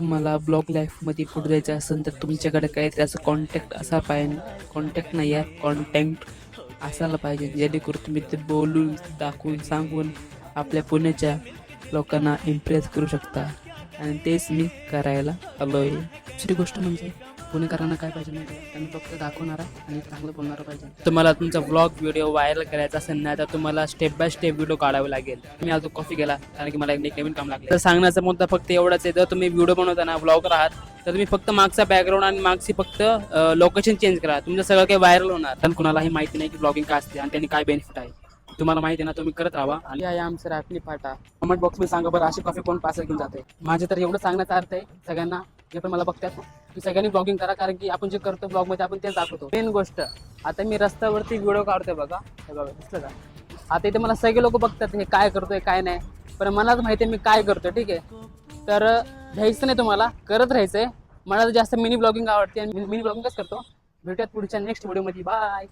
तुम्हाला ब्लॉग लाईफमध्ये पुढे जायचं असेल तर तुमच्याकडे काही त्याचं कॉन्टॅक्ट असा पाहिजे. कॉन्टॅक्ट नाही आहे कॉन्टॅक्ट असायला पाहिजे. जेणेकरून तुम्ही ते बोलून दाखवून सांगून आपल्या पुण्याच्या लोकांना इम्प्रेस करू शकता. आणि तेच मी करायला आलो आहे दुसरी गोष्ट म्हणजे पुणेकरांना काय पाहिजे नाही त्यांना फक्त दाखवणारा आणि चांगलं बोलणारं पाहिजे. तुम्हाला तुमचा ब्लॉग व्हिडिओ व्हायरल करायचा असेल ना तर तुम्हाला स्टेप बाय स्टेप व्हिडिओ काढावे लागेल. मी आज कॉफी गेला कारण की मला एक नवीन काम लागलं तर सांगण्याचा मुद्दा फक्त एवढाच आहे जर तुम्ही व्हिडिओ बनवताना ब्लॉगर आहात तर तुम्ही फक्त मागचा बॅकग्राऊंड आणि मागची फक्त लोकेशन चेंज करा. तुमचं सगळं काही व्हायरल होणार. कारण कुणालाही माहिती नाही की ब्लॉगिंग काय असते आणि त्यांनी काय बेनिफिट आहे. तुम्हाला माहिती आहे ना तुम्ही करत राहा. आणि आहे आमचं रॅपनी फाटा कमेंट बॉक्समध्ये सांगा बरं अशी कॉफी कोण पार्सल घेऊन जाते? माझे तर एवढं सांगण्याचा अर्थ आहे सगळ्यांना जे पण मला बघतात की सगळ्यांनी ब्लॉगिंग करा कारण की आपण जे करतो ब्लॉगमध्ये आपण तेच दाखवतो. मेन गोष्ट आता मी रस्त्यावरती व्हिडिओ काढतोय बघा. हे बघा दिसलं का? आता इथे मला सगळे लोक बघतात हे काय करतोय काय नाही. पण मलाच माहिती आहे मी काय करतोय ठीक आहे? तर घ्यायचं नाही तुम्हाला करत राहायचंय. मला जास्त मिनी ब्लॉगिंग आवडते. आणि मिनी ब्लॉगिंगच करतो? भेटूयात पुढच्या नेक्स्ट व्हिडिओमध्ये बाय